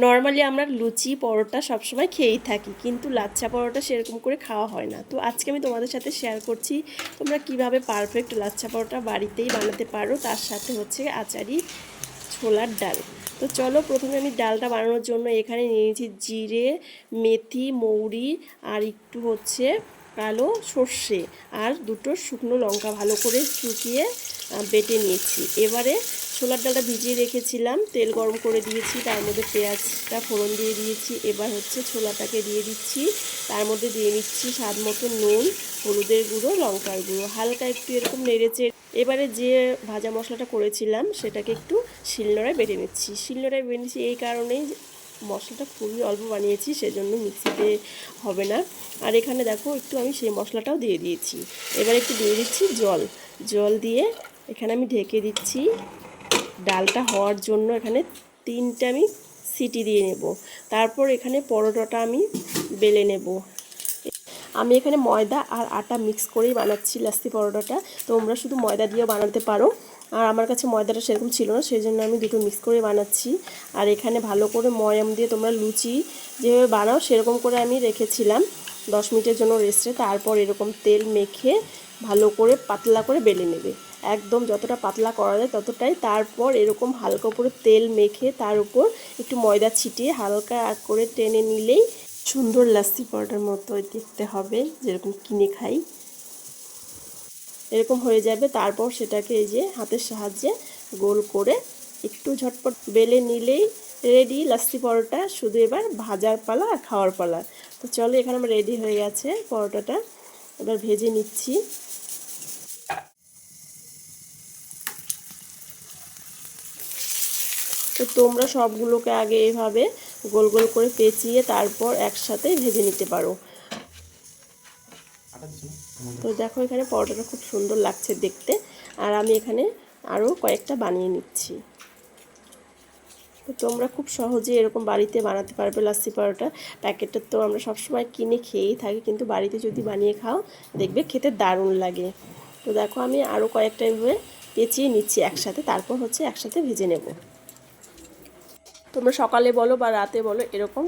Normally আমরা লুচি, পরোটা সবসময় খেয়েই থাকি, কিন্তু লাচ্ছা পরোটা সেরকম করে খাওয়া হয় না। তো আজকে আমি তোমাদের সাথে শেয়ার করছি, তোমরা কীভাবে পারফেক্ট লাচ্ছা পরোটা বাড়িতেই বানাতে পারো, তার সাথে হচ্ছে আচারি ছোলার ডাল। তো চলো প্রথমে আমি ডালটা বানানোর জন্য এখানে নিয়েছি জিরে, মেথি, মৌরি আর একটু হচ্ছে কালো সর্ষে। আর দুটো শুকনো লঙ্কা ভালো করে শুকিয়ে বেটে নিয়েছি। এবারে ছোলার ডালটা ভিজিয়ে রেখেছিলাম, তেল গরম করে দিয়েছি, তার মধ্যে পেঁয়াজটা ফোড়ন দিয়ে দিয়েছি, এবার হচ্ছে ছোলাটাকে দিয়ে দিচ্ছি, তার মধ্যে দিয়ে নিচ্ছি স্বাদ মতো নুন, হলুদের গুঁড়ো, লঙ্কার গুঁড়ো, হালকা একটু এরকম নেড়েচে, এবারে যে ভাজা মশলাটা করেছিলাম সেটাকে একটু শিলনোড়ায় বেটে নিচ্ছি, শিলনোড়ায় বেটে নিচ্ছি এই কারণেই মশলাটা খুবই অল্প বানিয়েছি, সেজন্য মিক্সিতে হবে না, আর এখানে দেখো একটু আমি সেই মশলাটাও দিয়ে দিয়েছি, এবার একটু দিয়ে দিচ্ছি জল জল দিয়ে এখানে আমি ঢেকে দিচ্ছি ডালটা হওয়ার জন্য এখানে তিনটে আমি সিটি দিয়ে নেব। তারপর এখানে পরোটাটা আমি বেলে নেব। আমি এখানে ময়দা আর আটা মিক্স করেই বানাচ্ছি লাস্তি পরোটাটা। তোমরা শুধু ময়দা দিয়েও বানাতে পারো। আর আমার কাছে ময়দাটা সেরকম ছিল না সেই জন্য আমি দুটো মিক্স করে বানাচ্ছি। আর এখানে ভালো করে ময়াম দিয়ে তোমরা লুচি যেভাবে বানাও সেরকম করে আমি রেখেছিলাম। দশ মিনিটের জন্য রেস্টে তারপর এরকম তেল মেখে ভালো করে পাতলা করে বেলে নেবে। একদম যতটা পাতলা করা যায় ততটাই। তারপর এরকম হালকা করে তেল মেখে তার উপর একটু ময়দা ছিটিয়ে হালকা করে টেনে নিলেই সুন্দর লাস্তি পরোটার মতো দেখতে হবে, যেরকম কিনে খাই। এরকম হয়ে যাবে। তারপর সেটাকে এই যে হাতের সাহায্যে গোল করে একটু ঝটপট বেলে নিলেই রেডি লাস্তি পরোটা, শুধু এবার ভাজার পালা আর খাওয়ার পালা। তো চলো এখানে আমার রেডি হয়ে গেছে পরোটাটা। এবার ভেজে নিচ্ছি। তো তোমরা সবগুলোকে আগে এভাবে গোল গোল করে পেঁচিয়ে তারপর একসাথে ভেজে নিতে পারো। তো দেখো এখানে পরোটাটা খুব সুন্দর লাগছে দেখতে। আর আমি এখানে আরও কয়েকটা বানিয়ে নিচ্ছি। তো তোমরা খুব সহজে এরকম বাড়িতে বানাতে পারবে লাচ্ছি পরোটা। প্যাকেটটা তো আমরা সবসময় কিনে খেয়েই থাকি, কিন্তু বাড়িতে যদি বানিয়ে খাও, দেখবে খেতে দারুণ লাগে। তো দেখো আমি আরও কয়েকটা এভাবে পেঁচিয়ে নিচ্ছি একসাথে, তারপর হচ্ছে একসাথে ভেজে নেব। তোমরা সকালে বলো বা রাতে বলো, এরকম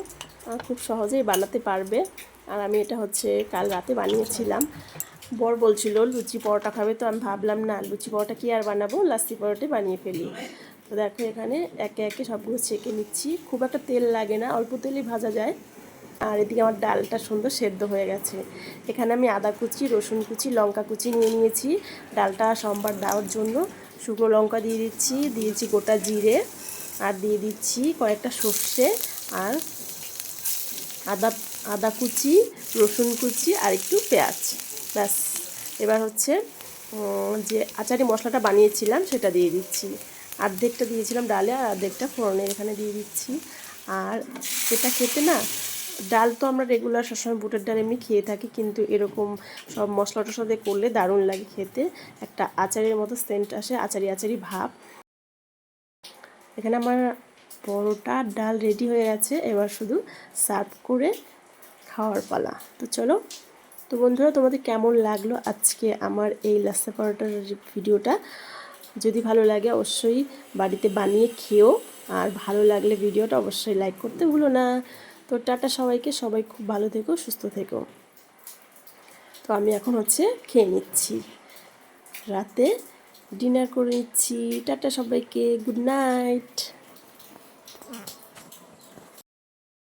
খুব সহজেই বানাতে পারবে। আর আমি এটা হচ্ছে কাল রাতে বানিয়েছিলাম। বর বলছিল, লুচি পরোটা খাবে। তো আমি ভাবলাম, না, লুচি পরোটা কি আর বানাবো? লাস্তি পরোটাই বানিয়ে ফেলি। তো দেখো এখানে একে একে সবগুলো ছেঁকে নিচ্ছি। খুব একটা তেল লাগে না, অল্প তেলই ভাজা যায়। আর এদিকে আমার ডালটা সুন্দর সেদ্ধ হয়ে গেছে। এখানে আমি আদা কুচি, রসুন কুচি, লঙ্কা কুচি নিয়ে নিয়েছি। ডালটা সোমবার দেওয়ার জন্য। শুকনো লঙ্কা দিয়ে দিচ্ছি, দিয়েছি গোটা জিরে। আর দিয়ে দিচ্ছি কয়েকটা সর্ষে আর আদা আদা কুচি, রসুন কুচি আর একটু পেঁয়াজ। ব্যাস। এবার হচ্ছে যে আচারি মশলাটা বানিয়েছিলাম সেটা দিয়ে দিচ্ছি। অর্ধেকটা দিয়েছিলাম ডালে আর অর্ধেকটা ফোড়নে এখানে দিয়ে দিচ্ছি। আর এটা খেতে না, ডাল তো আমরা রেগুলার সবসময় বুটের ডাল এমনি খেয়ে থাকি, কিন্তু এরকম সব মশলা টশলা করলে দারুণ লাগে খেতে। একটা আচারের মতো সেন্ট আসে, আচারি আচারি ভাব। এখানে আমার পরোটা, ডাল রেডি হয়ে গেছে। এবার শুধু সার্ভ করে খাওয়ার পালা। তো চলো, তো বন্ধুরা, তোমাদের কেমন লাগল আজকে আমার এই লাচ্ছা পরোটার ভিডিওটা যদি ভালো লাগে অবশ্যই বাড়িতে বানিয়ে খেও। আর ভালো লাগলে ভিডিওটা অবশ্যই লাইক করতে ভুলো না। তো টাটা সবাইকে, সবাই খুব ভালো থেকো, সুস্থ থেকো। তো আমি এখন হচ্ছে খেয়ে নিচ্ছি। রাতে ডিনার করে নিচ্ছি টাটা সবাইকে গুড নাইট